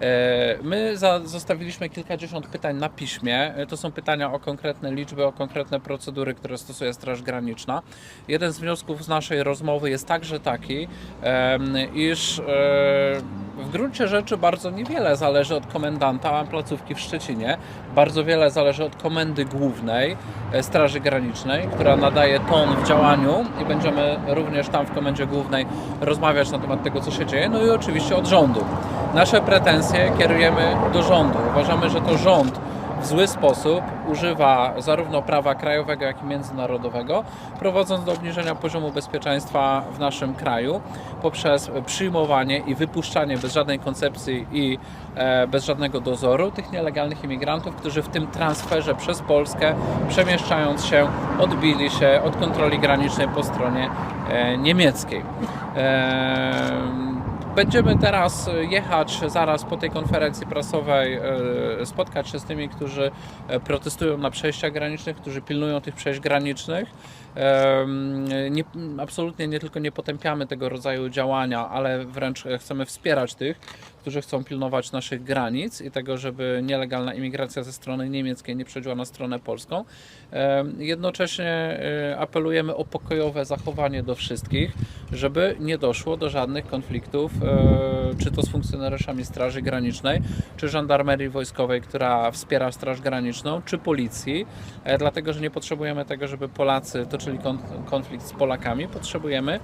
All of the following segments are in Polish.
E, My zostawiliśmy kilkadziesiąt pytań na piśmie. E, To są pytania o konkretne liczby, o konkretne procedury, które stosuje Straż Graniczna. Jeden z wniosków z naszej rozmowy jest także taki, iż e, w gruncie rzeczy bardzo niewiele zależy od komendanta placówki w Szczecinie. Bardzo wiele zależy od komendy głównej e, Straży Granicznej, która nadaje ton w działaniu i będziemy również tam w komendzie głównej rozmawiać na temat tego, co się dzieje. No i oczywiście od rządu. Nasze pretensje kierujemy do rządu. Uważamy, że to rząd w zły sposób używa zarówno prawa krajowego, jak i międzynarodowego, prowadząc do obniżenia poziomu bezpieczeństwa w naszym kraju poprzez przyjmowanie i wypuszczanie bez żadnej koncepcji i e, bez żadnego dozoru tych nielegalnych imigrantów, którzy w tym transferze przez Polskę, przemieszczając się, odbili się od kontroli granicznej po stronie e, niemieckiej. E, Będziemy teraz jechać zaraz po tej konferencji prasowej, e, spotkać się z tymi, którzy e, protestują na przejściach granicznych, którzy pilnują tych przejść granicznych. Nie, absolutnie nie tylko nie potępiamy tego rodzaju działania, ale wręcz chcemy wspierać tych, którzy chcą pilnować naszych granic i tego, żeby nielegalna imigracja ze strony niemieckiej nie przechodziła na stronę polską. Jednocześnie e, apelujemy o pokojowe zachowanie do wszystkich, żeby nie doszło do żadnych konfliktów, e, czy to z funkcjonariuszami Straży Granicznej, czy żandarmerii wojskowej, która wspiera Straż Graniczną, czy policji, e, dlatego że nie potrzebujemy tego, żeby Polacy toczyli kon- konflikt z Polakami. Potrzebujemy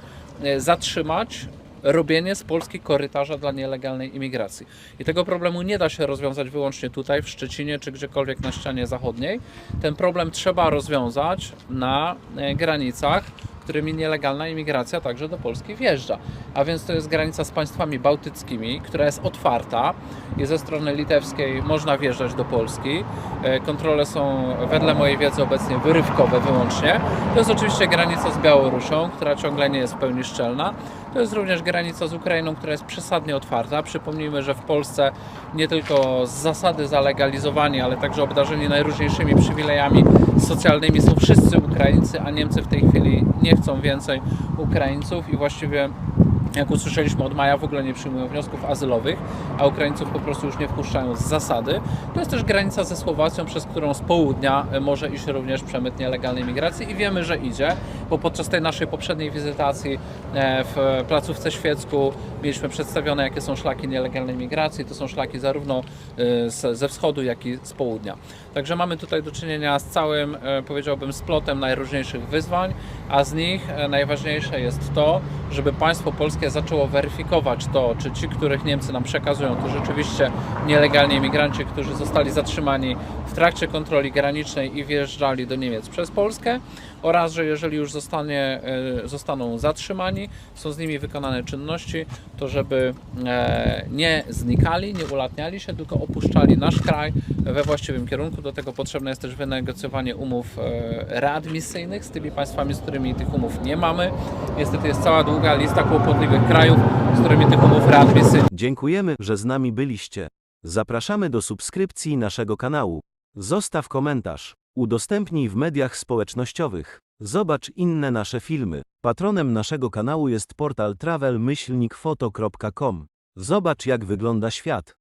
zatrzymać robienie z Polski korytarza dla nielegalnej imigracji. I tego problemu nie da się rozwiązać wyłącznie tutaj, w Szczecinie, czy gdziekolwiek na ścianie zachodniej. Ten problem trzeba rozwiązać na e, granicach, którymi nielegalna imigracja także do Polski wjeżdża. A więc to jest granica z państwami bałtyckimi, która jest otwarta i ze strony litewskiej można wjeżdżać do Polski. E, Kontrole są wedle mojej wiedzy obecnie wyrywkowe wyłącznie. To jest oczywiście granica z Białorusią, która ciągle nie jest w pełni szczelna. To jest również granica z Ukrainą, która jest przesadnie otwarta. Przypomnijmy, że w Polsce nie tylko z zasady zalegalizowani, ale także obdarzeni najróżniejszymi przywilejami socjalnymi są wszyscy Ukraińcy, a Niemcy w tej chwili nie chcą więcej Ukraińców i właściwie jak usłyszeliśmy od maja, w ogóle nie przyjmują wniosków azylowych, a Ukraińców po prostu już nie wpuszczają z zasady. To jest też granica ze Słowacją, przez którą z południa e, może iść również przemyt nielegalnej migracji i wiemy, że idzie, bo podczas tej naszej poprzedniej wizytacji e, w placówce Świecku mieliśmy przedstawione, jakie są szlaki nielegalnej migracji. To są szlaki zarówno e, ze wschodu, jak i z południa. Także mamy tutaj do czynienia z całym, powiedziałbym, splotem najróżniejszych wyzwań, a z nich najważniejsze jest to, żeby państwo polskie zaczęło weryfikować to, czy ci, których Niemcy nam przekazują, to rzeczywiście nielegalni imigranci, którzy zostali zatrzymani w trakcie kontroli granicznej i wjeżdżali do Niemiec przez Polskę, oraz że jeżeli już zostanie, e, zostaną zatrzymani, są z nimi wykonane czynności, to żeby e, nie znikali, nie ulatniali się, tylko opuszczali nasz kraj we właściwym kierunku. Do tego potrzebne jest też wynegocjowanie umów e, readmisyjnych z tymi państwami, z którymi tych umów nie mamy. Niestety jest cała długa lista kłopotliwych krajów, z którymi tych umów readmisyjnych Dziękujemy, że z nami byliście. Zapraszamy do subskrypcji naszego kanału. Zostaw komentarz. Udostępnij w mediach społecznościowych. Zobacz inne nasze filmy. Patronem naszego kanału jest portal travel-foto.com. Zobacz jak wygląda świat.